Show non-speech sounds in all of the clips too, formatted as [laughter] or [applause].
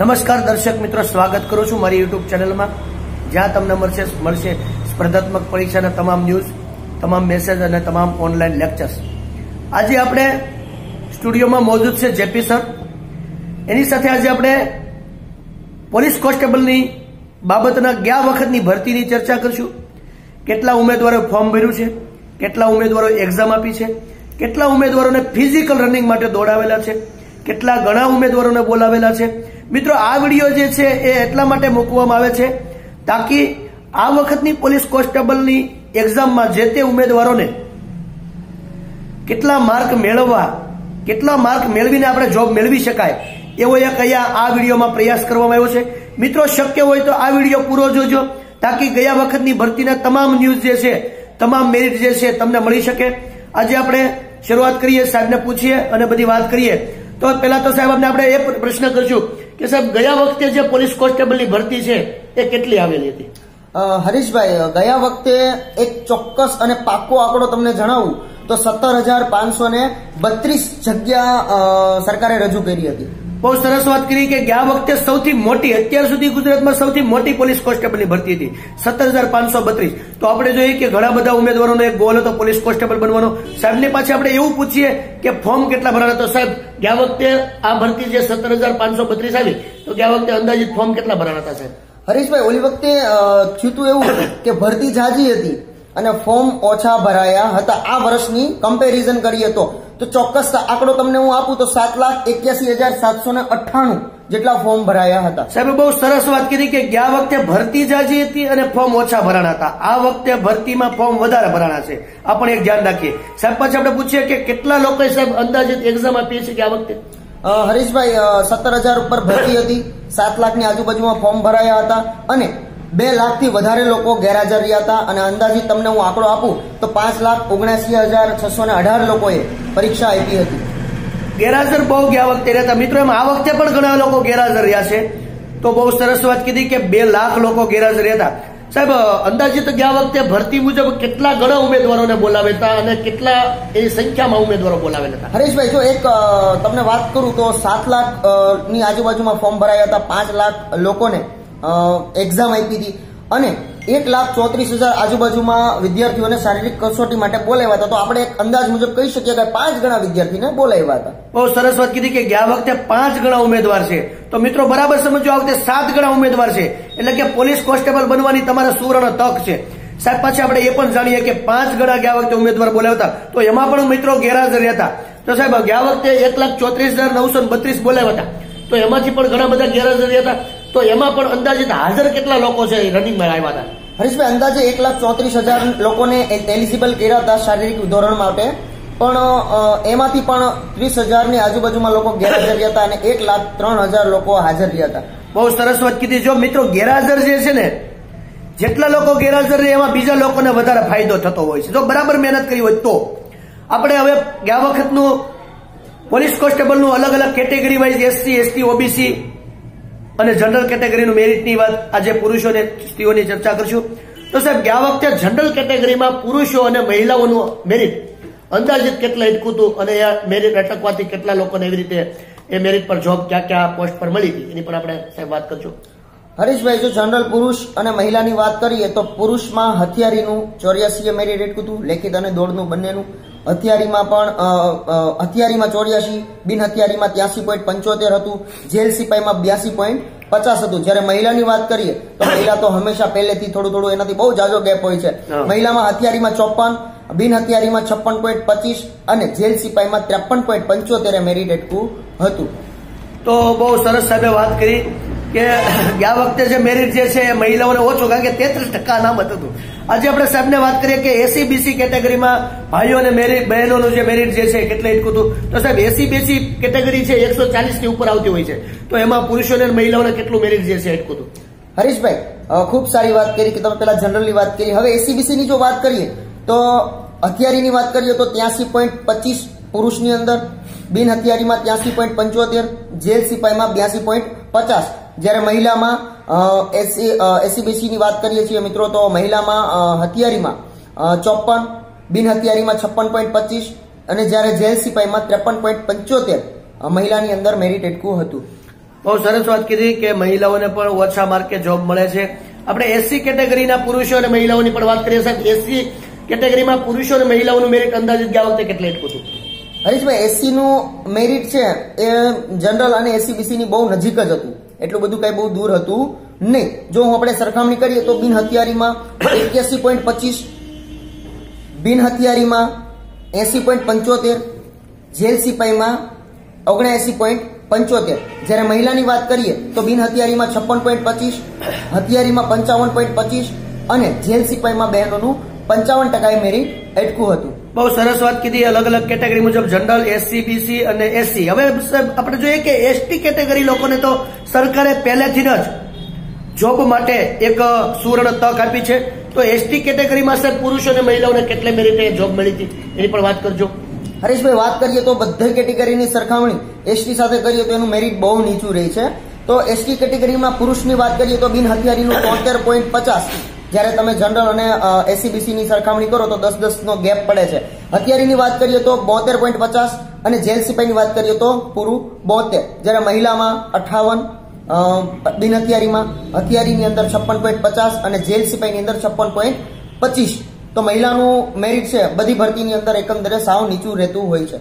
નમસ્કાર દર્શક મિત્રો, સ્વાગત કરું છું મારી યુટ્યુબ ચેનલમાં. જ્યાં તમને મળશે મળશે સ્પર્ધાત્મક પરીક્ષાના તમામ ન્યૂઝ તમામ મેસેજ અને તમામ ઓનલાઈન લેક્ચર્સ આજે આપણે સ્ટુડિયોમાં મોજૂદ છે જેપી સર. એની સાથે આજે આપણે પોલીસ કોન્સ્ટેબલની બાબતના ગયા વખતની ભરતીની ચર્ચા કરશું. કેટલા ઉમેદવારોએ ફોર્મ ભર્યું છે, કેટલા ઉમેદવારો એક્ઝામ આપી છે, કેટલા ઉમેદવારોને ફિઝિકલ રનિંગ માટે દોડાવેલા છે કેટલા ઘણા ઉમેદવારોને બોલાવેલા છે? મિત્રો, આ વીડિયો જે છે એ એટલા માટે મૂકવામાં આવે છે તાકી આ વખતની પોલીસ કોન્સ્ટેબલની એક્ઝામમાં જે તે ઉમેદવારોને કેટલા માર્ક મેળવવા, કેટલા માર્ક મેળવીને આપણે જોબ મેળવી શકાય, એવો એક અહીંયા આ વિડીયોમાં પ્રયાસ કરવામાં આવ્યો છે. મિત્રો, શક્ય હોય તો આ વીડિયો પૂરો જોજો તાકી ગયા વખતની ભરતીના તમામ ન્યૂઝ જે છે, તમામ મેરિટ જે છે તમને મળી શકે. આજે આપણે શરૂઆત કરીએ, સાહેબને પૂછીએ અને બધી વાત કરીએ. તો પહેલા તો સાહેબ, આપણે એ પ્રશ્ન કરશું કે સાહેબ, ગયા વખતે જે પોલીસ કોન્સ્ટેબલની ભરતી છે, એ કેટલી આવેલી હતી? હરીશભાઈ ગયા વખતે એક ચોક્કસ અને પાકો આંકડો તમને જણાવું તો સત્તર હજાર પાંચસો ને બત્રીસ જગ્યા સરકારે રજૂ કરી હતી. બહુ સરસ વાત કરી કે ગયા વખતે સૌથી મોટી, અત્યાર સુધી ગુજરાતમાં સૌથી મોટી પોલીસ કોન્સ્ટેબલની ભરતી હતી, સત્તર હજાર પાંચસો બત્રીસ. તો આપણે જોઈએ કે ઘણા બધા ઉમેદવારોનો એક ગોલ હતો પોલીસ કોન્સ્ટેબલ બનવાનો. સાહેબની પાછી આપણે એવું પૂછીએ કે ફોર્મ કેટલા ભરાણા તો સાહેબ, ગયા વખતે આ ભરતી જે સત્તર હજાર પાંચસો બત્રીસ આવી, તો ગયા વખતે અંદાજિત ફોર્મ કેટલા ભરાણા હતા સાહેબ? હરીશભાઈ, ઓલી વખતે થયું એવું કે ભરતી જાજી હતી અને ફોર્મ ઓછા ભરાયા હતા. આ વર્ષની કમ્પેરિઝન કરીએ તો તો ચોક્કસ આંકડો તમને હું આપું તો સાત લાખ એક્યાસી હજાર સાતસો ને અઠ્ઠાણું જેટલા ફોર્મ ભરાયા હતા. સાહેબ બહુ સરસ વાત કરી કે ગયા વખતે ભરતી જાજી હતી અને ફોર્મ ઓછા ભરાણા હતા. આ વખતે ભરતીમાં ફોર્મ વધારે ભરાણા છે. આ પણ એક ધ્યાન રાખીએ. સાહેબ પછી આપણે પૂછીએ કે કેટલા લોકો સાહેબ અંદાજિત એક્ઝામ આપીએ છે કે આ વખતે? હરીશભાઈ સત્તર હજાર ઉપર ભરતી હતી. સાત લાખની આજુબાજુમાં ફોર્મ ભરાયા હતા. અને બે લાખથી વધારે લોકો ગેરહાજર રહ્યા હતા અને અંદાજિત તમને હું આંકડો આપું તો પાંચ લાખ ઓગણસી હજાર છસો ને અઢાર લોકોએ પરીક્ષા આપી હતી. ગેરહાજર બહુ ગયા વખતે રહેતા મિત્રો એમ આ વખતે પણ ઘણા લોકો ગેરહાજર રહ્યા છે. તો બહુ સરસ વાત કીધી કે બે લાખ લોકો ગેરહાજર રહેતા સાહેબ અંદાજિત ગયા વખતે ભરતી મુજબ કેટલા ઘણા ઉમેદવારોને બોલાવેતા અને કેટલા એ સંખ્યામાં ઉમેદવારો બોલાવેલા હતા? હરીશભાઈ જો એક તમને વાત કરું તો સાત લાખની આજુબાજુમાં ફોર્મ ભરાયા હતા પાંચ લાખ લોકોને. એક્ઝામ આપી હતી. અને એક લાખ ચોત્રીસ હજાર આજુબાજુમાં વિદ્યાર્થીઓને શારીરિક કસોટી માટે બોલાવ્યા હતા. તો આપણે એક અંદાજ મુજબ કહી શકીએ કે પાંચ ગણા વિદ્યાર્થીને બોલાવ્યા હતા. બહુ સરસ વાત કીધી કે ગયા વખતે પાંચ ગણા ઉમેદવાર છે. તો મિત્રો બરાબર સમજો, આ વખતે સાત ગણા ઉમેદવાર છે. એટલે કે પોલીસ કોન્સ્ટેબલ બનવાની તમારા સુવર્ણ તક છે. સાહેબ, પાછી આપણે એ પણ જાણીએ કે પાંચ ગણા ગયા વખતે ઉમેદવાર બોલાવતા તો એમાં પણ મિત્રો ગેરહાજર હતા. તો સાહેબ ગયા વખતે એક લાખ ચોત્રીસ હજાર નવસો બત્રીસ બોલાવ્યા હતા. તો એમાંથી પણ ઘણા બધા ગેરહાજર હતા. તો એમાં પણ અંદાજિત હાજર કેટલા લોકો છે રનિંગમાં આવ્યા હતા? હરીશભાઈ અંદાજે એક લાખ ચોત્રીસ હજાર લોકોને એલિજિબલ કર્યા હતા શારીરિક ધોરણ માટે. પણ એમાંથી પણ ત્રીસ હજારની આજુબાજુમાં લોકો ગેરહાજર રહ્યા હતા અને એક લાખ ત્રણ હજાર લોકો હાજર રહ્યા હતા. બહુ સરસ વાત કીધી. જો મિત્રો ગેરહાજર જે છે ને જેટલા લોકો ગેરહાજર રહે એમાં બીજા લોકોને વધારે ફાયદો થતો હોય છે. જો બરાબર મહેનત કરી હોય તો. આપણે હવે ગયા વખતનું પોલીસ કોન્સ્ટેબલનું અલગ અલગ category wise S C S T O B C અને જનરલ કેટેગરીનું મેરિટની વાત આજે પુરુષો અને સ્ત્રીઓની ચર્ચા કરશું. તો સાહેબ ગયા વખતે જનરલ કેટેગરીમાં પુરુષો અને મહિલાઓનું મેરિટ અંદાજિત કેટલા ઇટકું હતું અને એ મેરિટ અટકવાથી કેટલા લોકોને એવી રીતે એ મેરિટ પર જોબ ક્યાં ક્યાં પોસ્ટ પર મળી હતી? એની પણ આપણે સાહેબ વાત કરશું. હરીશભાઈ, જો જનરલ પુરુષ અને મહિલાની વાત કરીએ તો પુરુષમાં હથિયારીનું ચોર્યાસી મેરિટ હતું, લેખિત અને દોડનું બંનેનું. હથિયારીમાં પણ હથિયારીમાં ચોર્યાસી બિન હથિયારીમાં ત્યાસી પોઈન્ટ પંચોતેર હતું જેલ સિપાહીમાં બ્યાસી પોઈન્ટ પચાસ હતું. જ્યારે મહિલાની વાત કરીએ તો મહિલા તો હંમેશા પહેલેથી થોડું થોડું એનાથી બહુ જાજો ગેપ હોય છે. મહિલામાં હથિયારીમાં ચોપન બિન હથિયારીમાં છપ્પન પોઈન્ટ પચીસ અને જેલ સિપાહીમાં ત્રેપન પોઈન્ટ પંચોતેર મેરિટ હતું. તો બહુ સરસ સાહેબે વાત કરી. કે ગયા વખતે જે મેરિટ જે છે મહિલાઓને ઓછું, કારણ કે તેત્રીસ ટકા અનામત હતું. આજે આપણે સાહેબને વાત કરીએ કે એસી બીસી કેટેગરીમાં ભાઈઓ અને મેરિટ બહેનોનું જે મેરિટ જે છે કેટલે ઇટકું હતું? તો સાહેબ એસી બીસી કેટેગરી છે એકસો ચાલીસની ઉપર આવતી હોય છે. તો એમાં પુરુષોને અને મહિલાઓને કેટલું મેરિટ જે છે ઇટકું હતું? હરીશભાઈ ખૂબ સારી વાત કરી કે તમે પેલા જનરલની વાત કરી. હવે એસીબીસીની જો વાત કરીએ, તો હથિયારીની વાત કરીએ તો ત્યાંસી પોઈન્ટ પચીસ પુરુષની અંદર, બિન હથિયારીમાં ત્યાંસી પોઈન્ટ પંચોતેર, જેલ સિપાહીમાં બ્યાસી પોઈન્ટ પચાસ. જ્યારે મહિલામાં એસી એસીબીસીની વાત કરીએ છીએ મિત્રો તો મહિલામાં હથિયારીમાં ચોપન બિન હથિયારીમાં છપ્પન પોઈન્ટ પચીસ અને જ્યારે જેલ સિપાહીમાં ત્રેપન પોઈન્ટ પંચોતેર મહિલાની અંદર મેરિટ એટકું હતું. બહુ સરસ વાત કીધી કે મહિલાઓને પણ ઓછા માર્કે જોબ મળે છે. આપણે એસસી કેટેગરીના પુરુષો અને મહિલાઓની પણ વાત કરીએ સાહેબ. એસસી કેટેગરીમાં પુરુષો અને મહિલાઓનું મેરિટ અંદાજિત ગયા વખતે કેટલે એટલું હતું? હરીશભાઈ એસસીનું મેરિટ છે એ જનરલ અને એસીબીસીની બહુ નજીક જ હતું. એટલું બધું કઈ બહુ દૂર હતું નહીં. જો હું આપણે સરખામણી કરીએ તો બિન હથિયારીમાં એક્યાસી પોઈન્ટ પચીસ, બિન હથિયારીમાં એસી પોઈન્ટ પંચોતેર, જેલ સિપાહીમાં ઓગણએસી પોઈન્ટ પંચોતેર. જ્યારે મહિલાની વાત કરીએ તો બિન હથિયારીમાં છપ્પન પોઈન્ટ પચીસ, હથિયારીમાં પંચાવન પોઈન્ટ પચીસ અને જેલ સિપાહીમાં બહેનોનું પંચાવન ટકાએ મેરિટ અટકું હતું. બહુ સરસ વાત કીધી. અલગ અલગ કેટેગરી મુજબ general S C B C અને એસસી હવે આપણે જોઈએ કે એસટી કેટેગરી લોકોને તો સરકારે પહેલેથી જ જોબ માટે એક સુવર્ણ તક આપી છે. તો એસટી કેટેગરીમાં સર પુરુષો અને મહિલાઓને કેટલે મેરિટે જોબ મળી હતી? એની પણ વાત કરજો. હરીશભાઈ વાત કરીએ તો બધી કેટેગરીની સરખામણી. એસટી સાથે કરીએ તો એનું મેરિટ બહુ નીચું રહી છે. તો એસટી કેટેગરીમાં પુરુષની વાત કરીએ તો બિન હથિયારીનું તોતેર [coughs] પોઈન્ટ પચાસ. જ્યારે તમે જનરલ અને એસીબીસીની સરખામણી કરો તો દસ દસ નો ગેપ પડે છે. હથિયારીની વાત કરીએ તો બોતેર પોઈન્ટ પચાસ અને જેલ સિપાહીની વાત કરીએ તો પૂરું બોતેર. જ્યારે મહિલામાં અઠાવન બિન હથિયારીમાં હથિયારીની અંદર છપ્પન પોઈન્ટ પચાસ અને જેલ સિપાહીની અંદર છપ્પન પોઈન્ટ પચીસ. તો મહિલાનું મેરિટ છે, બધી ભરતીની અંદર એકંદરે સાવ નીચું રહેતું હોય છે.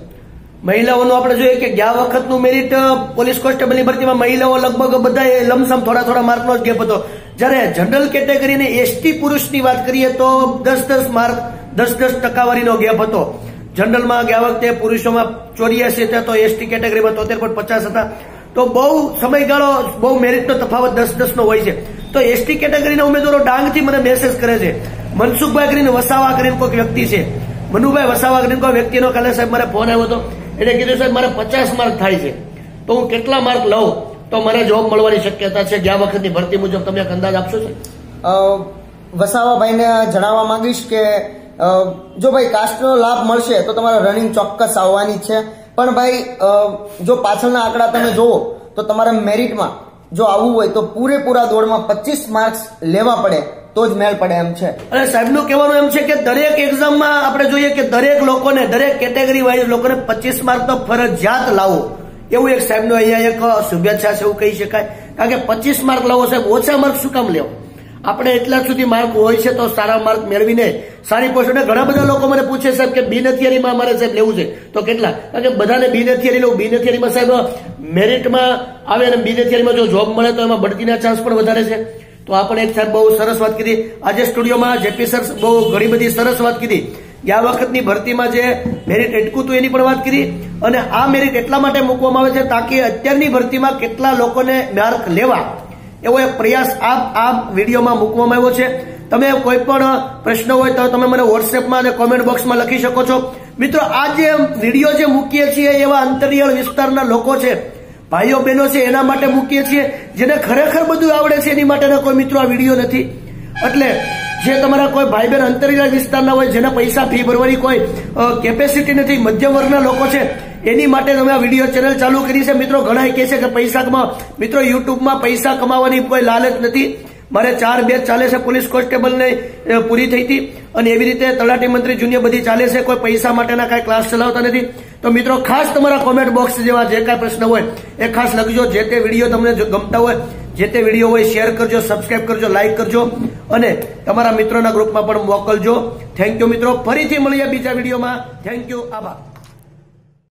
મહિલાઓનું આપણે જોઈએ કે ગયા વખતનું મેરિટ પોલીસ કોન્સ્ટેબલની ભરતીમાં મહિલાઓ લગભગ બધા લમસમ થોડા થોડા માર્કનો જ ગેપ હતો. જ્યારે જનરલ કેટેગરી અને એસટી પુરુષની વાત કરીએ તો દસ દસ માર્ક, દસ દસ ટકાવારીનો ગેપ હતો. જનરલમાં ગયા વખતે પુરુષોમાં ચોર્યાસી હતા, તો એસટી કેટેગરીમાં તોતેર પોઈન્ટ પચાસ હતા. તો બહુ સમયગાળો, બહુ મેરિટનો તફાવત દસ દસ નો હોય છે. તો એસટી કેટેગરીના ઉમેદવારો ડાંગથી મને મેસેજ કરે છે. મનસુખભાઈ કરીને વસાવા કરીને કોઈક વ્યક્તિ છે. મનુભાઈ વસાવા કરીને કોઈ વ્યક્તિનો કાલે સાહેબ મારે ફોન આવ્યો હતો. એટલે કીધું સાહેબ, મારે પચાસ માર્ક થાય છે. તો હું કેટલા માર્ક લઉં? તો મને જોબ મળવાની શક્યતા છે. ગયા વખતની ભરતી મુજબ તમે અંદાજ આપશો સર? વસાવાભાઈને જણાવવા માંગીશ કે જો ભાઈ કાસ્ટનો લાભ મળશે તો તમારે રનિંગ ચોક્કસ આવવાની છે. પણ ભાઈ જો પાછળના આંકડા તમે જુઓ તો તમારે મેરિટમાં જો આવવું હોય તો પૂરેપૂરા દોડમાં પચીસ માર્ક્સ લેવા પડે તો જ મેળ પડે એમ છે. અને સાહેબનું કહેવાનું એમ છે કે દરેક એક્ઝામમાં આપણે જોઈએ કે દરેક લોકોને દરેક કેટેગરી વાઇઝ લોકોને પચીસ માર્ક તો ફરજિયાત લાવો. એવું એક સાહેબનો અહીંયા એક શુભેચ્છા છે એવું કહી શકાય. કારણ કે પચીસ માર્ક લાવો સાહેબ, ઓછા માર્ક શું કામ લેવો? આપણે એટલા સુધી માર્ક હોય છે તો સારા માર્ક મેળવીને સારી પોસ્ટ ઘણા બધા લોકો મને પૂછે સાહેબ કે બિન હથિયારીમાં અમારે સાહેબ લેવું છે. તો કેટલા? કારણ કે બધાને બિન હથિયારી લેવું બિન હથિયારીમાં સાહેબ મેરિટમાં આવે અને બિન હથિયારીમાં જો જોબ મળે તો એમાં બઢતીના ચાન્સ પણ વધારે છે. તો આપણે એક સાહેબ બહુ સરસ વાત કીધી. આજે સ્ટુડિયોમાં જેપી સર બહુ ઘણી બધી સરસ વાત કીધી. ગયા વખતની ભરતીમાં જે મેરિટ અટકું હતું એની પણ વાત કરી. અને આ મેરિટ એટલા માટે મૂકવામાં આવે છે તાકી અત્યારની ભરતીમાં કેટલા લોકોને માર્ક લેવા. એવો એક પ્રયાસ આ આ વિડીયોમાં મૂકવામાં આવ્યો છે. તમે કોઈ પણ પ્રશ્ન હોય તો તમે મને વોટ્સએપમાં અને કોમેન્ટ બોક્સમાં લખી શકો છો. મિત્રો, આ જે વીડિયો જે મૂકીએ છીએ એવા અંતરિયાળ વિસ્તારના લોકો છે, ભાઈઓ બહેનો છે, એના માટે મૂકીએ છીએ, જેને ખરેખર બધું આવડે છે એની માટેના કોઈ મિત્રો આ વીડિયો નથી. એટલે જે તમારા કોઈ ભાઈ બહેન અંતરિયાળ વિસ્તારના હોય, જેના પૈસા ફી ભરવાની કોઈ કેપેસિટી નથી, મધ્યમ વર્ગના લોકો છે, એની માટે તમે આ વીડિયો ચેનલ ચાલુ કરી છે. મિત્રો ઘણા કહે છે કે પૈસા કમા મિત્રો યુટ્યુબમાં પૈસા કમાવાની કોઈ લાલચ નથી. મારે ચાર બેચ ચાલે છે પોલીસ કોન્સ્ટેબલને પૂરી થઈ હતી. અને એવી રીતે તલાટી મંત્રી જુનિયર બધી ચાલે છે, કોઈ પૈસા માટેના કાંઈ ક્લાસ ચલાવતા નથી. તો મિત્રો ખાસ તમારા કોમેન્ટ બોક્સ જેવા જે કાંઈ પ્રશ્ન હોય, એ ખાસ લખજો. જે તે વીડિયો તમને ગમતા હોય જે તે વીડિયો હોય શેર કરજો સબસ્ક્રાઇબ કરજો લાઇક કરજો અને તમારા મિત્રોના ગ્રુપમાં પણ મોકલજો. થેન્ક યુ મિત્રો. ફરીથી મળીએ બીજા વિડીયોમાં. થેન્ક યુ આભાર.